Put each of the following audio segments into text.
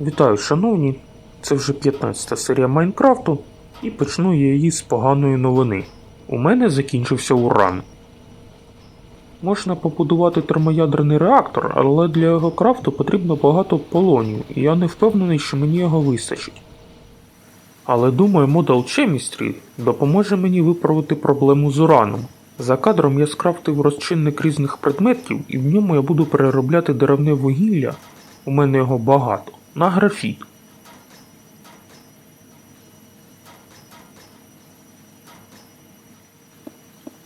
Вітаю, шановні! Це вже 15 серія Майнкрафту, і почну я її з поганої новини. У мене закінчився уран. Можна побудувати термоядерний реактор, але для його крафту потрібно багато полонів, і я не впевнений, що мені його вистачить. Але думаю, Model Chemistry допоможе мені виправити проблему з ураном. За кадром я скрафтив розчинник різних предметів, і в ньому я буду переробляти деревне вугілля, у мене його багато, на графіт.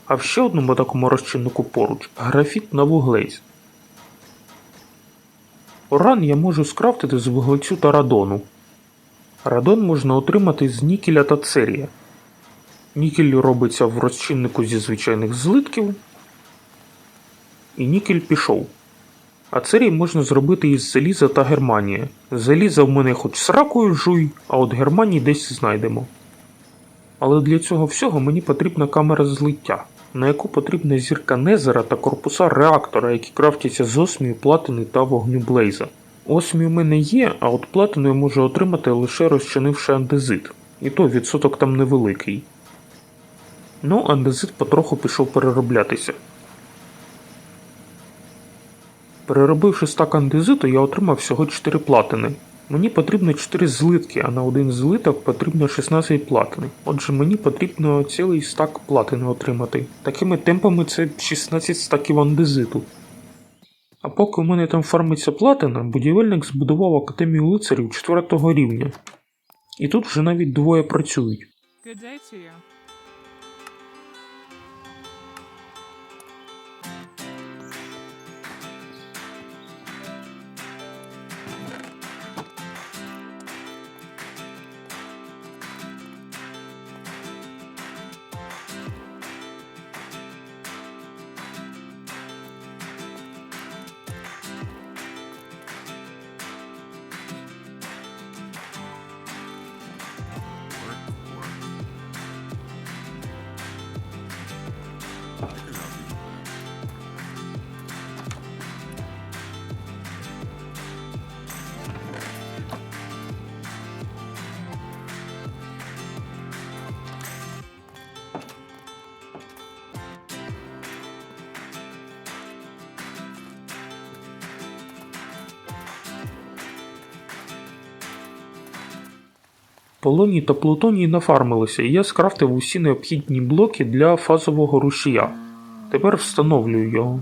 А в ще одному такому розчиннику поруч графіт на вуглець. Уран я можу скрафтити з вуглецю та радону. Радон можна отримати з нікеля та церія. Нікель робиться в розчиннику зі звичайних злитків. І нікель пішов. А церій можна зробити із заліза та германія. Заліза в мене хоч сракою жуй, а от германії десь знайдемо. Але для цього всього мені потрібна камера злиття, на яку потрібна зірка Незера та корпуса реактора, які крафтяться з осмію, платини та вогню Блейза. Осмій у мене є, а от платину я можу отримати лише розчинивши андезит, і то відсоток там невеликий. Ну, андезит потроху пішов перероблятися. Переробивши стак андезиту, я отримав всього 4 платини. Мені потрібно 4 злитки, а на один злиток потрібно 16 платини. Отже, мені потрібно цілий стак платини отримати. Такими темпами це 16 стаків андезиту. А поки у мене там фармиться платина, будівельник збудував академію лицарів 4 рівня. І тут вже навіть двоє працюють. Полоній та плутоній нафармилися, і я скрафтив усі необхідні блоки для фазового рушія. Тепер встановлюю його.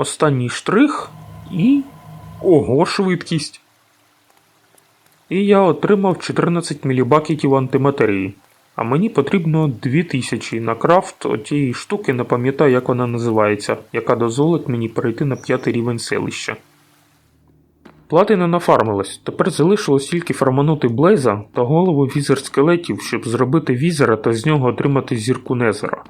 Останній штрих і. Ого, швидкість. І я отримав 14 мілібакетів антиматерії. А мені потрібно 2000 на крафт отієї штуки, не пам'ятаю, як вона називається, яка дозволить мені перейти на п'ятий рівень селища. Платина нафармилась, тепер залишилось тільки фарманути Блейза та голову візер скелетів, щоб зробити візера та з нього отримати зірку Незера.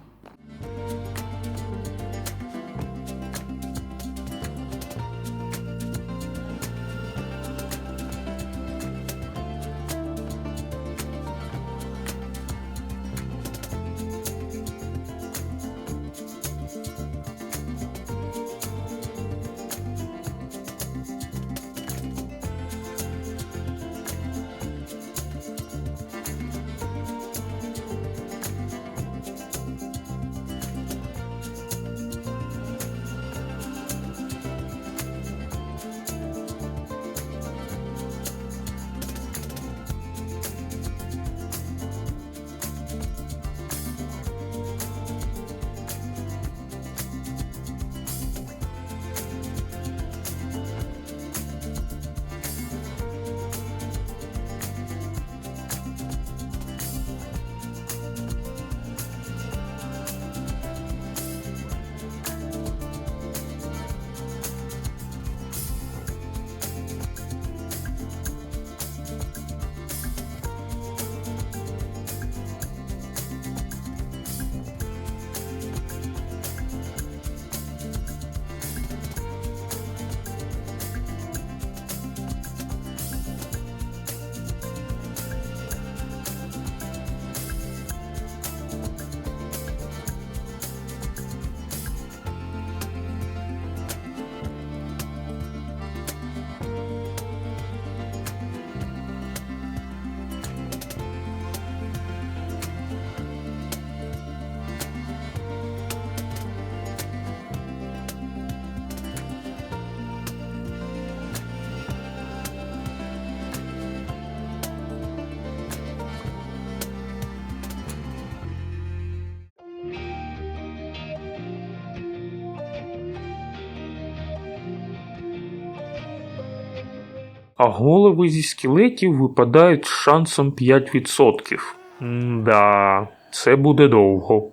А голови зі скелетів випадають з шансом 5%. Да, це буде довго.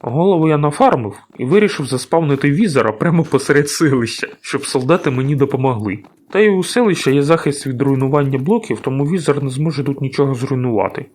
Голову я нафармив і вирішив заспавнити візера прямо посеред селища, щоб солдати мені допомогли. Та й у селища є захист від руйнування блоків, тому візер не зможе тут нічого зруйнувати.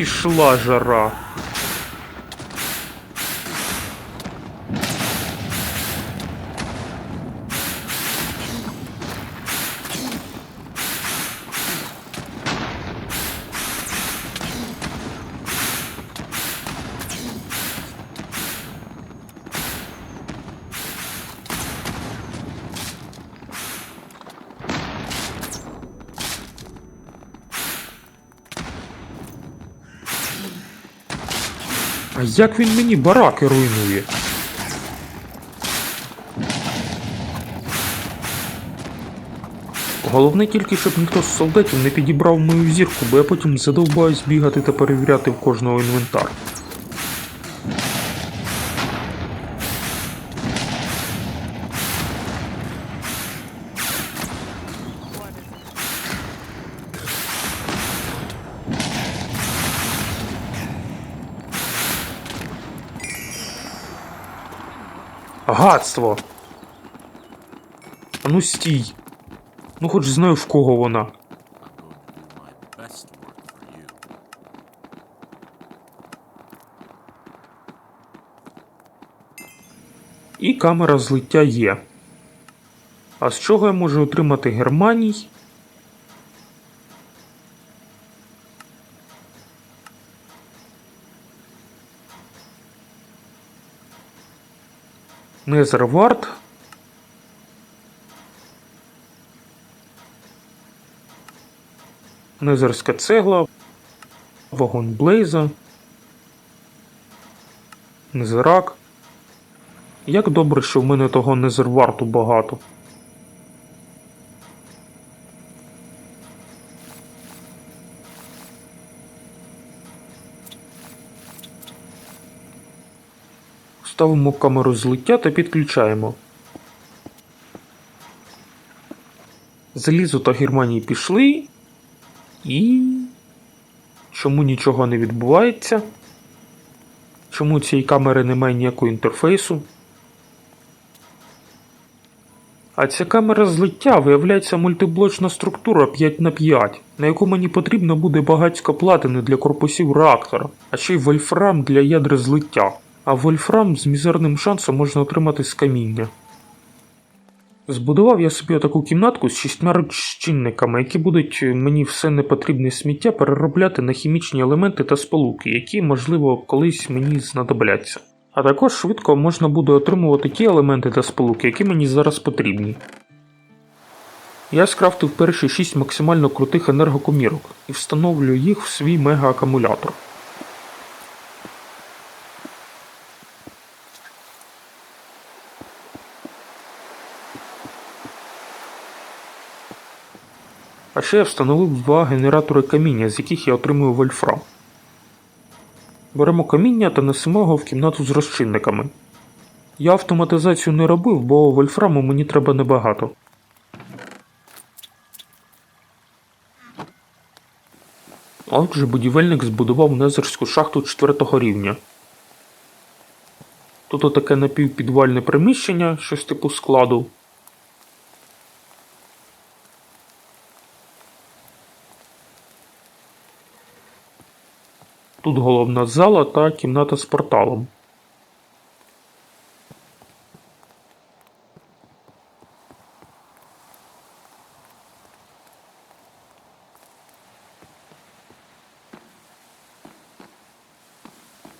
Пішла жара. А як він мені бараки руйнує? Головне тільки, щоб ніхто з солдатів не підібрав мою зірку, бо я потім задовбаюсь бігати та перевіряти в кожного інвентар. Гадство! А ну стій. Ну хоч знаю в кого вона. І камера злиття є. А з чого я можу отримати Германій? Незервард. Незерська цегла, вагон Блейза, Незерак. Як добре, що в мене того незерварту багато. Ставимо камеру злиття та підключаємо. Залізо та Германії пішли. І. Чому нічого не відбувається? Чому цієї камери немає ніякого інтерфейсу? А ця камера злиття виявляється мультиблочна структура 5х5, на яку мені потрібно буде багатько платини для корпусів реактора, а ще й вольфрам для ядер злиття. А вольфрам з мізерним шансом можна отримати з каміння. Збудував я собі таку кімнатку з шістьма розчинниками, які будуть мені все непотрібне сміття переробляти на хімічні елементи та сполуки, які, можливо, колись мені знадобляться. А також швидко можна буде отримувати ті елементи та сполуки, які мені зараз потрібні. Я скрафтив перші 6 максимально крутих енергокомірок і встановлю їх в свій мегаакумулятор. А ще я встановив два генератори каміння, з яких я отримую вольфрам. Беремо каміння та несемо його в кімнату з розчинниками. Я автоматизацію не робив, бо вольфраму мені треба небагато. Отже, будівельник збудував незерську шахту 4 рівня. Тут отаке напівпідвальне приміщення, щось типу складу. Тут головна зала та кімната з порталом.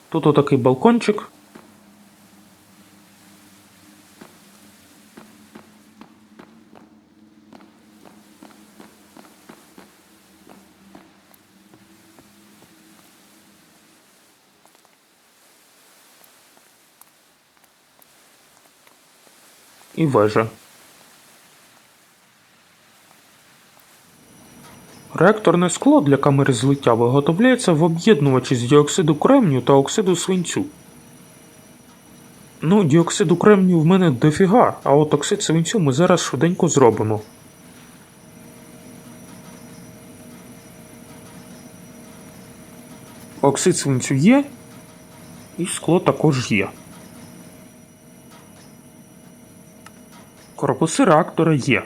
Тут отакий балкончик. І вежа. Реакторне скло для камери злиття виготовляється в об'єднувачі з діоксиду кремнію та оксиду свинцю. Ну, діоксиду кремнію в мене дофіга, а от оксид свинцю ми зараз швиденько зробимо. Оксид свинцю є, і скло також є. Корпуси реактора є.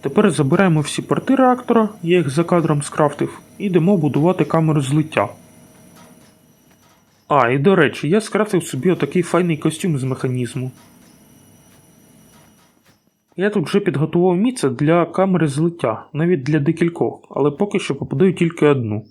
Тепер забираємо всі порти реактора, я їх за кадром скрафтив, і йдемо будувати камеру злиття. А, і до речі, я скрафтив собі отакий файний костюм з механізму. Я тут вже підготував місце для камери злиття, навіть для декількох, але поки що попадаю тільки одну.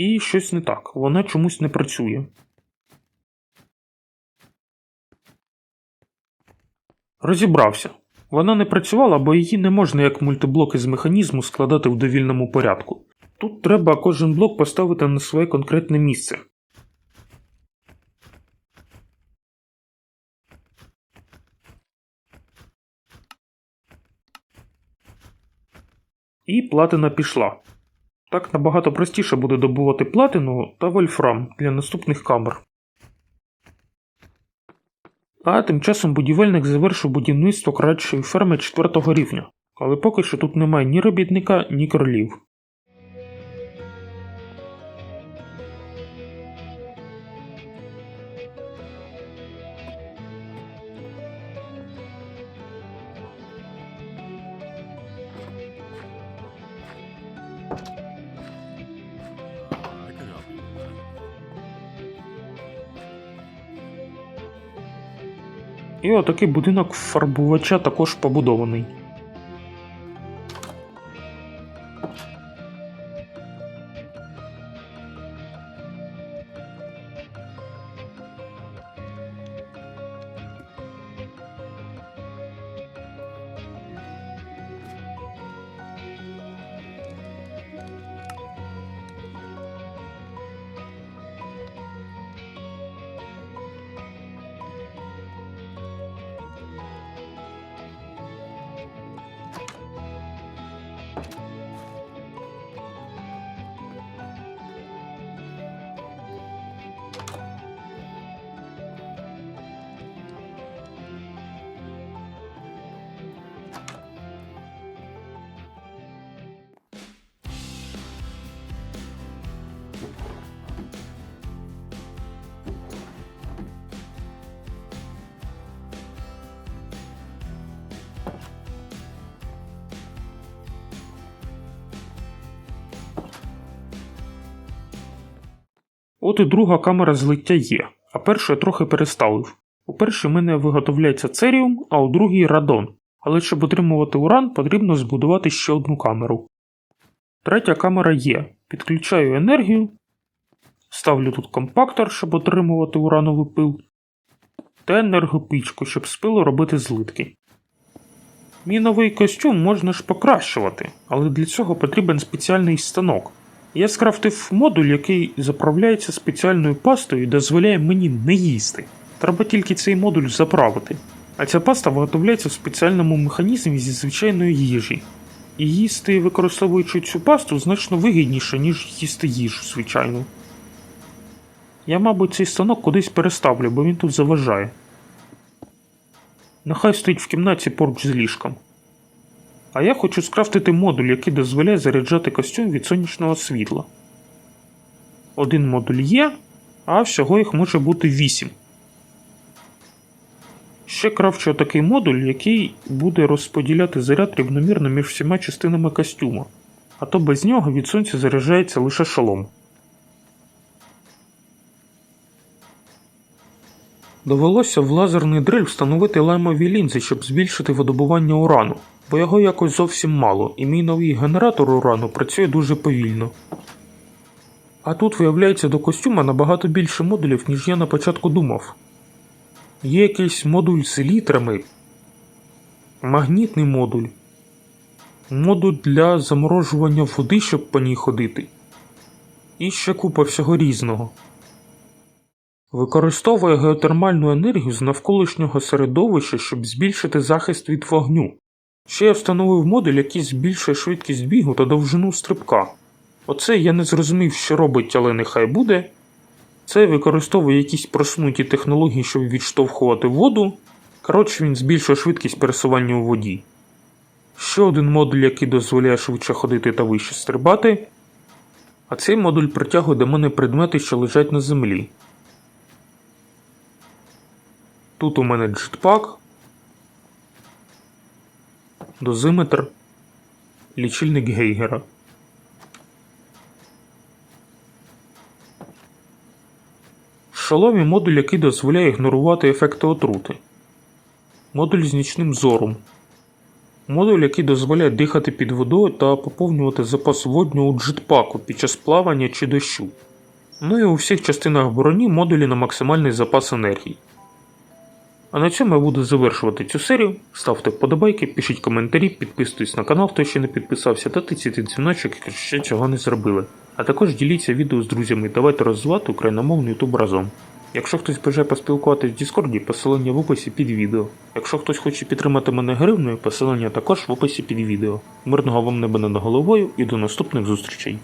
І щось не так, вона чомусь не працює. Розібрався. Вона не працювала, бо її не можна як мультиблоки з механізму складати в довільному порядку. Тут треба кожен блок поставити на своє конкретне місце. І платина пішла. Так набагато простіше буде добувати платину та вольфрам для наступних камер. А тим часом будівельник завершив будівництво кращої ферми 4 рівня, але поки що тут немає ні робітника, ні кролів. І отакий будинок фарбувача також побудований. От і друга камера злиття є, а першу я трохи переставив. У першій в мене виготовляється церіум, а у другій радон. Але щоб отримувати уран, потрібно збудувати ще одну камеру. Третя камера є. Підключаю енергію. Ставлю тут компактор, щоб отримувати урановий пил. Та енергопічку, щоб з пилу робити злитки. Мій новий костюм можна ж покращувати, але для цього потрібен спеціальний станок. Я скрафтив модуль, який заправляється спеціальною пастою і дозволяє мені не їсти. Треба тільки цей модуль заправити. А ця паста виготовляється в спеціальному механізмі зі звичайної їжі. І їсти, використовуючи цю пасту, значно вигідніше, ніж їсти їжу, звичайно. Я, мабуть, цей станок кудись переставлю, бо він тут заважає. Нехай стоїть в кімнаті поруч з ліжком. А я хочу скрафтити модуль, який дозволяє заряджати костюм від сонячного світла. Один модуль є, а всього їх може бути 8. Ще крафчу такий модуль, який буде розподіляти заряд рівномірно між всіма частинами костюма, а то без нього від сонця заряджається лише шолом. Довелося в лазерний дрель встановити лаймові лінзи, щоб збільшити видобування урану, бо його якось зовсім мало, і мій новий генератор урану працює дуже повільно. А тут виявляється до костюма набагато більше модулів, ніж я на початку думав. Є якийсь модуль з літрами, магнітний модуль, модуль для заморожування води, щоб по ній ходити, і ще купа всього різного. Використовує геотермальну енергію з навколишнього середовища, щоб збільшити захист від вогню. Ще я встановив модуль, який збільшує швидкість бігу та довжину стрибка. Оце я не зрозумів, що робить, але нехай буде. Це використовує якісь просунуті технології, щоб відштовхувати воду. Коротше, він збільшує швидкість пересування у воді. Ще один модуль, який дозволяє швидше ходити та вище стрибати. А цей модуль притягує до мене предмети, що лежать на землі. Тут у мене джетпак, дозиметр, лічильник Гейгера. Шоломі модуль, який дозволяє ігнорувати ефекти отрути. Модуль з нічним зором. Модуль, який дозволяє дихати під водою та поповнювати запас водню у джетпаку під час плавання чи дощу. Ну і у всіх частинах броні модулі на максимальний запас енергії. А на цьому я буду завершувати цю серію. Ставте вподобайки, пишіть коментарі, підписуйтесь на канал, хто ще не підписався, та тицяйте дзвіночок, якщо ще цього не зробили. А також діліться відео з друзями, давайте розвивати україномовний ютуб разом. Якщо хтось бажає поспілкуватися в Діскорді, посилання в описі під відео. Якщо хтось хоче підтримати мене гривною, посилання також в описі під відео. Мирного вам неба над головою і до наступних зустрічей.